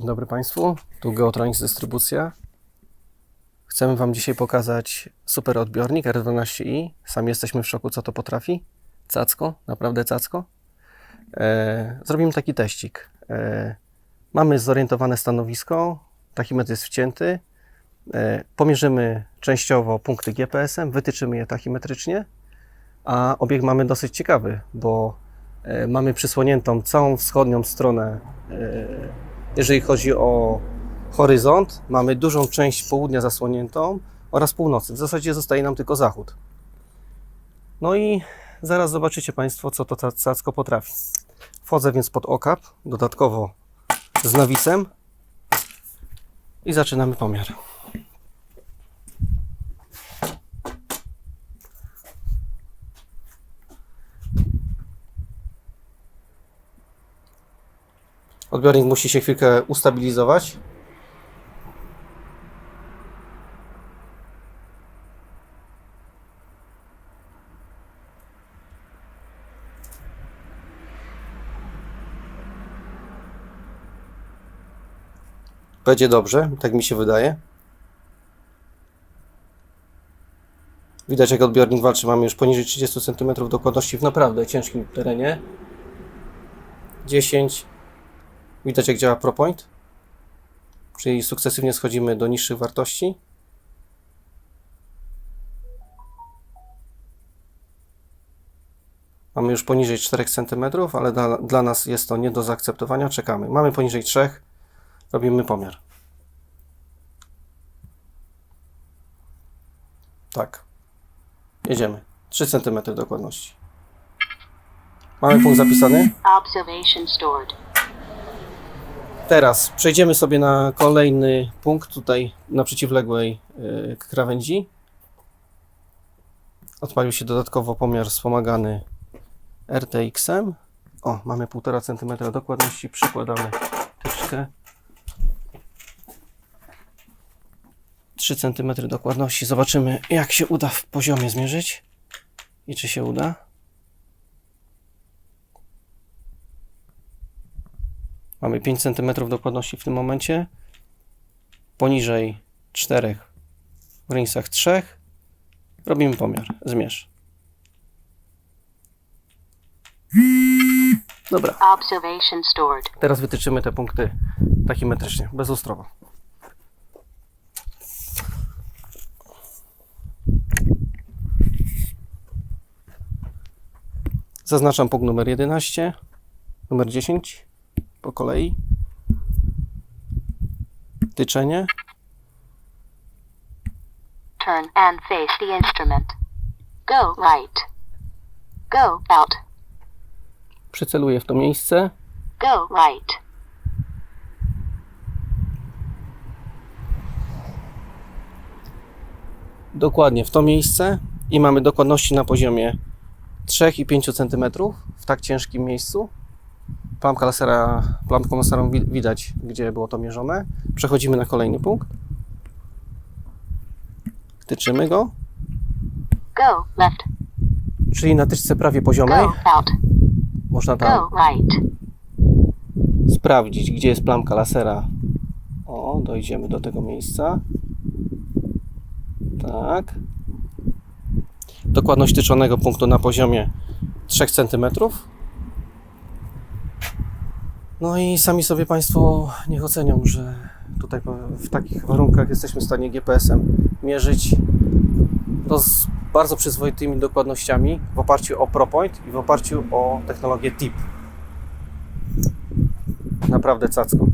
Dzień dobry Państwu, tu Geotronics Dystrybucja. Chcemy Wam dzisiaj pokazać super odbiornik R12i. Sami jesteśmy w szoku, co to potrafi. Cacko, naprawdę cacko. E, zrobimy taki teścik. E, mamy zorientowane stanowisko, tachimetr jest wcięty. E, pomierzymy częściowo punkty GPS-em, wytyczymy je tachimetrycznie, a obieg mamy dosyć ciekawy, bo e, mamy przysłoniętą całą wschodnią stronę e, jeżeli chodzi o horyzont, mamy dużą część południa zasłoniętą oraz północy. W zasadzie zostaje nam tylko zachód. No i zaraz zobaczycie Państwo, co to cacko potrafi. Wchodzę więc pod okap, dodatkowo z nawisem i zaczynamy pomiar. Odbiornik musi się chwilkę ustabilizować. Będzie dobrze, tak mi się wydaje. Widać jak odbiornik walczy. Mamy już poniżej 30 cm dokładności w naprawdę ciężkim terenie. 10, Widać jak działa ProPoint, czyli sukcesywnie schodzimy do niższych wartości. Mamy już poniżej 4 cm, ale dla, dla nas jest to nie do zaakceptowania. Czekamy. Mamy poniżej 3, robimy pomiar. Tak. Jedziemy. 3 cm dokładności. Mamy punkt zapisany. Observation stored. Teraz przejdziemy sobie na kolejny punkt tutaj na przeciwległej y, krawędzi. Odpalił się dodatkowo pomiar wspomagany RTX-em. O, mamy 1,5 cm dokładności. Przykładamy tyczkę. 3 cm dokładności. Zobaczymy, jak się uda w poziomie zmierzyć i czy się uda. Mamy 5 cm dokładności w tym momencie. Poniżej 4, w granicach 3. Robimy pomiar. Zmierz. Dobra, teraz wytyczymy te punkty tachimetrycznie, bezustrowo. Zaznaczam punkt numer 11, numer 10 po kolei. Tyczenie. Turn and face the instrument. Go right. Go out. Przyceluję w to miejsce. Go right. Dokładnie w to miejsce i mamy dokładności na poziomie 3 i 5 cm w tak ciężkim miejscu. Plamka lasera, plamką laserą wi- widać, gdzie było to mierzone. Przechodzimy na kolejny punkt. Tyczymy go, Go left. czyli na tyczce prawie poziomej Go out. można tam Go right. sprawdzić, gdzie jest plamka lasera. O, dojdziemy do tego miejsca. Tak. Dokładność tyczonego punktu na poziomie 3 cm. No i sami sobie Państwo niech ocenią, że tutaj w takich warunkach jesteśmy w stanie GPS-em mierzyć to z bardzo przyzwoitymi dokładnościami w oparciu o ProPoint i w oparciu o technologię TIP. Naprawdę cacko.